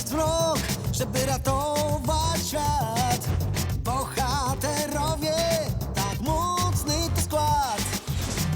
jest wróg, żeby ratować świat. Bohaterowie, tak mocny to skład.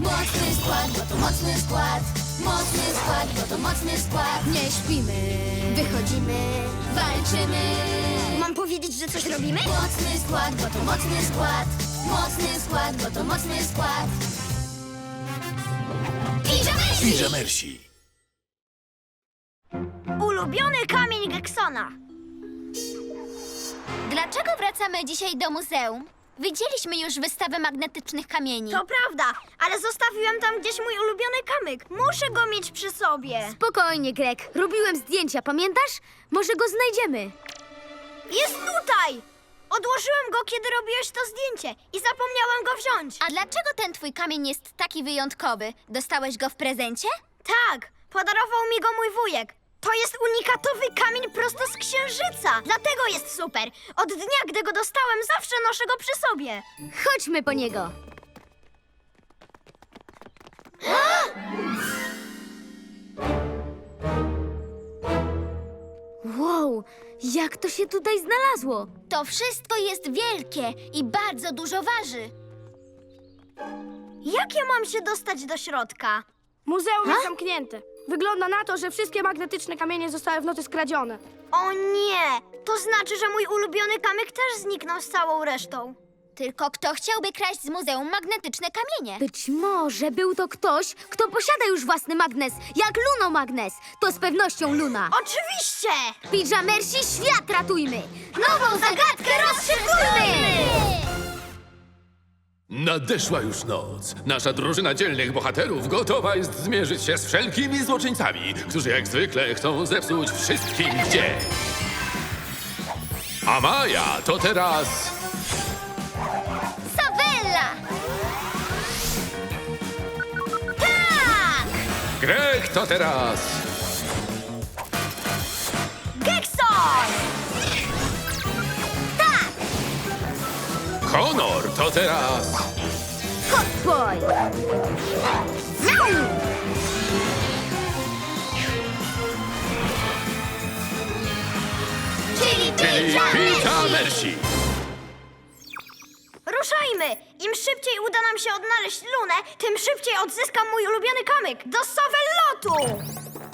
Mocny skład, bo to mocny skład. Mocny skład, bo to mocny skład. Nie śpimy, wychodzimy, walczymy. Mam powiedzieć, że coś robimy? Mocny skład, bo to mocny skład. Mocny skład, bo to mocny skład. Pijamersi! Pijamersi. Ulubiony kamień Geksona. Dlaczego wracamy dzisiaj do muzeum? Widzieliśmy już wystawę magnetycznych kamieni. To prawda, ale zostawiłem tam gdzieś mój ulubiony kamyk. Muszę go mieć przy sobie. Spokojnie, Greg. Robiłem zdjęcia, pamiętasz? Może go znajdziemy. Jest tutaj! Odłożyłem go, kiedy robiłeś to zdjęcie i zapomniałem go wziąć. A dlaczego ten twój kamień jest taki wyjątkowy? Dostałeś go w prezencie? Tak, podarował mi go mój wujek. To jest unikatowy kamień prosto z księżyca. Dlatego jest super. Od dnia, gdy go dostałem, zawsze noszę go przy sobie. Chodźmy po niego. Wow, jak to się tutaj znalazło? To wszystko jest wielkie i bardzo dużo waży. Jak ja mam się dostać do środka? Muzeum jest zamknięte. Wygląda na to, że wszystkie magnetyczne kamienie zostały w nocy skradzione. O nie! To znaczy, że mój ulubiony kamyk też zniknął z całą resztą. Tylko kto chciałby kraść z muzeum magnetyczne kamienie? Być może był to ktoś, kto posiada już własny magnes, jak Luno Magnes. To z pewnością Luna. Oczywiście! Pijamersi, świat ratujmy! Nową zagadkę rozszyfrujmy! Nadeszła już noc. Nasza drużyna dzielnych bohaterów gotowa jest zmierzyć się z wszelkimi złoczyńcami, którzy jak zwykle chcą zepsuć wszystkim dzień. A Maja to teraz Sabella! Tak! Greg to teraz Gekson! Honor to teraz Hot boy! Czyli czyli Pijamersi. Ruszajmy! Im szybciej uda nam się odnaleźć Lunę, tym szybciej odzyskam mój ulubiony kamyk. Do Savellotu! O,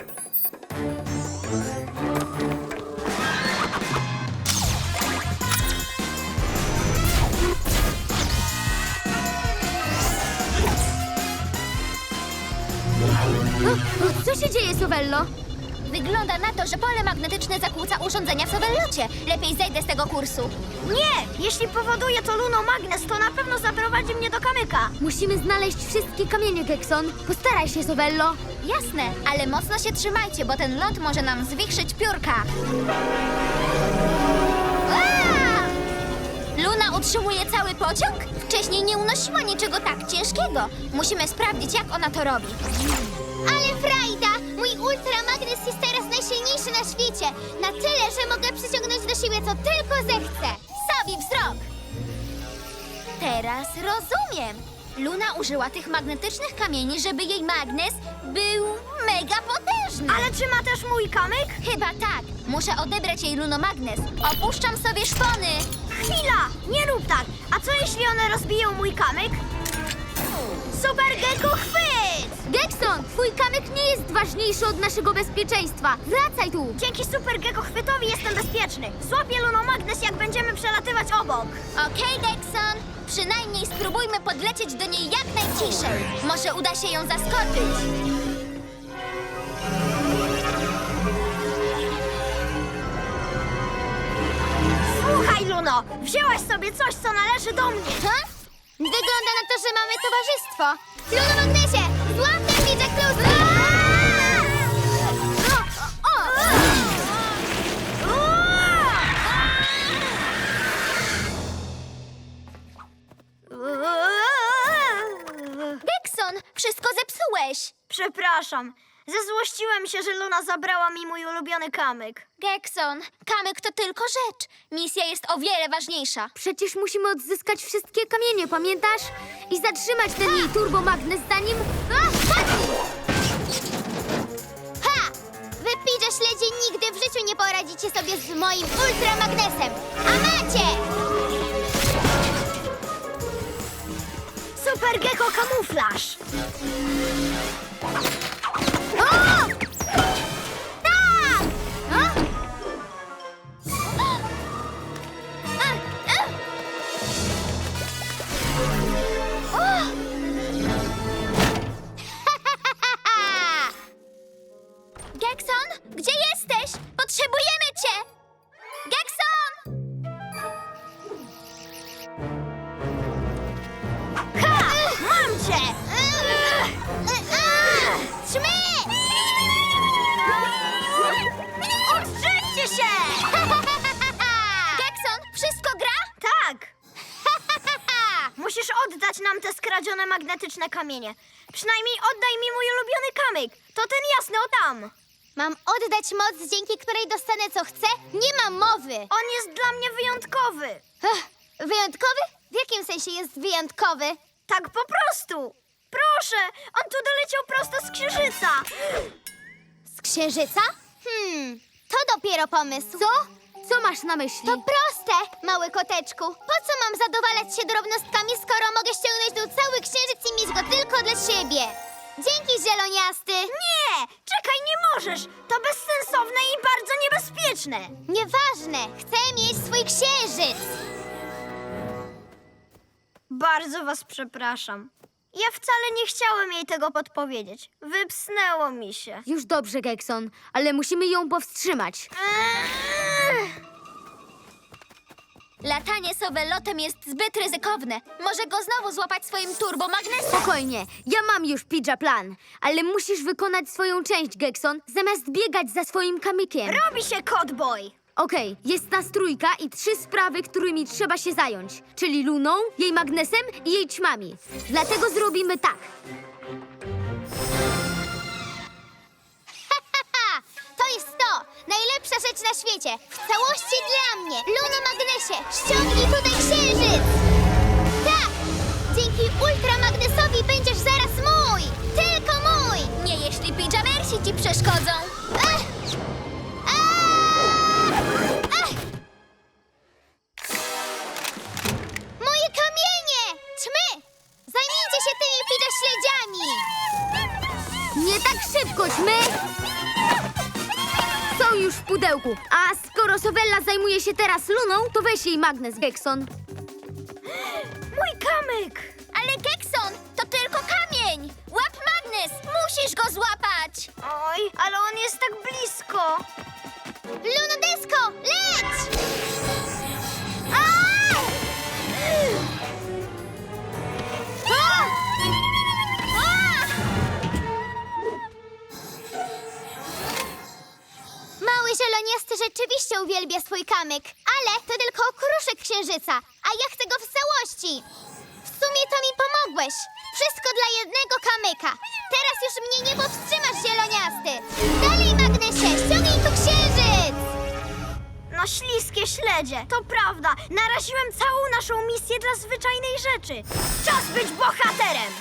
co się dzieje, Sovello? Wygląda na to, że pole magnetyczne zakłóca urządzenia w Sobellocie. Lepiej zejdę z tego kursu. Nie! Jeśli powoduje to Luno Magnes, to na pewno zaprowadzi mnie do kamyka. Musimy znaleźć wszystkie kamienie, Gekson. Postaraj się, Sovello. Jasne, ale mocno się trzymajcie, bo ten ląd może nam zwichrzyć piórka. Aaa! Luna utrzymuje cały pociąg? Wcześniej nie unosiła niczego tak ciężkiego. Musimy sprawdzić, jak ona to robi. Ale frajda! Mój ultramagnes jest teraz najsilniejszy na świecie. Na tyle, że mogę przyciągnąć do siebie, co tylko zechcę. Sabi wzrok! Teraz rozumiem. Luna użyła tych magnetycznych kamieni, żeby jej magnes był mega potężny. Ale czy ma też mój kamyk? Chyba tak. Muszę odebrać jej lunomagnes. Opuszczam sobie szpony. Chwila! Nie rób tak! A co jeśli one rozbiją mój kamyk? Super Gecko chwyt! Gekson, twój kamyk nie jest ważniejszy od naszego bezpieczeństwa. Wracaj tu! Dzięki Super Gecko chwytowi jestem bezpieczny. Złapię Luno Magnes, jak będziemy przelatywać obok. Okej, Gekson. Przynajmniej spróbujmy podlecieć do niej jak najciszej. Może uda się ją zaskoczyć. Słuchaj, Luno! Wzięłaś sobie coś, co należy do mnie. Ha? Wygląda na to, że mamy towarzystwo. Lunomagnesie, wszystko zepsułeś. Przepraszam. Zezłościłem się, że Luna zabrała mi mój ulubiony kamyk. Gekson, kamyk to tylko rzecz. Misja jest o wiele ważniejsza. Przecież musimy odzyskać wszystkie kamienie, pamiętasz? I zatrzymać ten jej turbomagnes zanim... A, spadnij! Ha! Wypijcie śledzi razie nigdy w życiu nie poradzicie sobie z moim ultramagnesem. A macie! Super Gecko kamuflaż! O! Tak! Gdzie jesteś? Potrzebujemy cię! Gekson! Musisz oddać nam te skradzione magnetyczne kamienie. Przynajmniej oddaj mi mój ulubiony kamyk. To ten jasny o tam. Mam oddać moc, dzięki której dostanę co chcę? Nie mam mowy! On jest dla mnie wyjątkowy. Ech, wyjątkowy? W jakim sensie jest wyjątkowy? Tak po prostu. Proszę, on tu doleciał prosto z księżyca. Z księżyca? Hmm, to dopiero pomysł. Co masz na myśli? To proste, mały koteczku. Po co mam zadowalać się drobnostkami, skoro mogę ściągnąć tu cały księżyc i mieć go tylko dla siebie? Dzięki, zieloniasty. Nie, czekaj, nie możesz. To bezsensowne i bardzo niebezpieczne. Nieważne, chcę mieć swój księżyc. Bardzo was przepraszam. Ja wcale nie chciałem jej tego podpowiedzieć. Wypsnęło mi się. Już dobrze, Gekson, ale musimy ją powstrzymać. Eee, Latanie sowelotem jest zbyt ryzykowne. Może go znowu złapać swoim turbomagnesem. Spokojnie, ja mam już pidża plan, ale musisz wykonać swoją część, Gekson, zamiast biegać za swoim kamykiem. Robi się kotboj. Okej, jest nas trójka i trzy sprawy, którymi trzeba się zająć, czyli Luną, jej magnesem i jej ćmami. Dlatego zrobimy tak. Najlepsza rzecz na świecie! W całości dla mnie! Luno Magnesie, ściągnij tutaj księżyc! Już w pudełku, a skoro Sowella zajmuje się teraz Luną, to weź jej magnes, Gekson. Mój kamyk. Ale Gekson, to tylko kamień! Łap magnes! Musisz go złapać! Oj, ale on jest tak blisko. Lunodesko, leć! Rzeczywiście uwielbia swój kamyk, ale to tylko okruszek księżyca, a ja chcę go w całości. W sumie to mi pomogłeś. Wszystko dla jednego kamyka. Teraz już mnie nie powstrzymasz, zieloniasty. Dalej, magnesie, ściągnij tu księżyc! No śliskie śledzie. To prawda. Naraziłem całą naszą misję dla zwyczajnej rzeczy. Czas być bohaterem.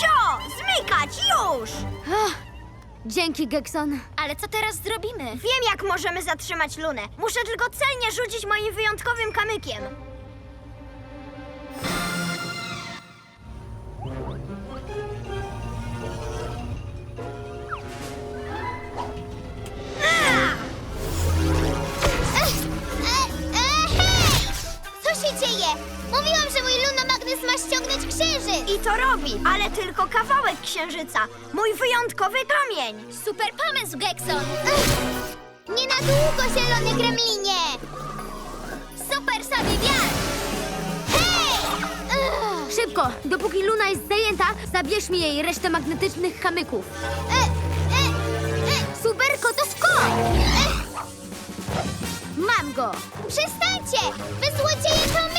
Sio, zmykać już. Ach, dzięki, Gekson. Ale co teraz zrobimy? Wiem, jak możemy zatrzymać Lunę. Muszę tylko celnie rzucić moim wyjątkowym kamykiem. Księżyc! I to robi, ale tylko kawałek księżyca. Mój wyjątkowy kamień. Super pomysł, Gekson! Nie na długo, zielony gremlinie! Super sobie wiatr! Hej! Ugh. Szybko, dopóki Luna jest zajęta, zabierz mi jej resztę magnetycznych kamyków. E, e, e, Superko, to skok! e, Mam go! Przestańcie! Wy złodzieje kamyków!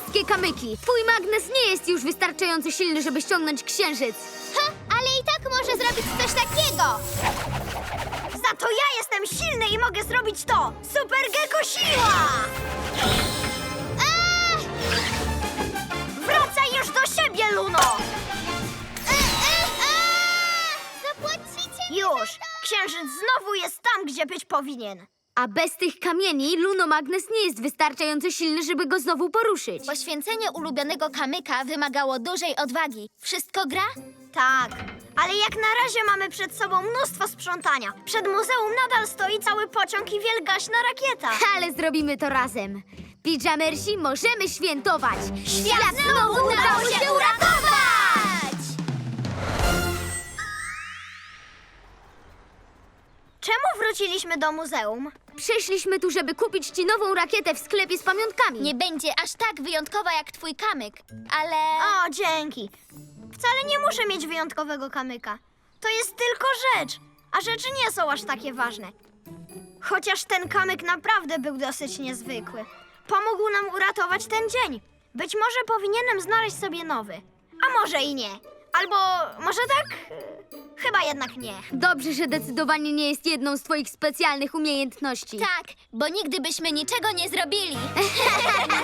Wszystkie kamyki. Twój magnes nie jest już wystarczająco silny, żeby ściągnąć księżyc. Ha, ale i tak może zrobić coś takiego. Za to ja jestem silny i mogę zrobić to! Super Gecko siła! Wracaj już do siebie, Luno! E, e! Zapłacicie mi Już! to. Księżyc znowu jest tam, gdzie być powinien. A bez tych kamieni lunomagnes nie jest wystarczająco silny, żeby go znowu poruszyć. Poświęcenie ulubionego kamyka wymagało dużej odwagi. Wszystko gra? Tak, ale jak na razie mamy przed sobą mnóstwo sprzątania. Przed muzeum nadal stoi cały pociąg i wielgaśna rakieta. Ale zrobimy to razem. Pijamersi, możemy świętować! Świat znowu udało się uratować! Wróciliśmy do muzeum? Przyszliśmy tu, żeby kupić ci nową rakietę w sklepie z pamiątkami. Nie będzie aż tak wyjątkowa jak twój kamyk, ale... O, dzięki. Wcale nie muszę mieć wyjątkowego kamyka. To jest tylko rzecz, a rzeczy nie są aż takie ważne. Chociaż ten kamyk naprawdę był dosyć niezwykły. Pomógł nam uratować ten dzień. Być może powinienem znaleźć sobie nowy. A może i nie. Albo może tak? Chyba jednak nie. Dobrze, że decydowanie nie jest jedną z twoich specjalnych umiejętności. Tak, bo nigdy byśmy niczego nie zrobili.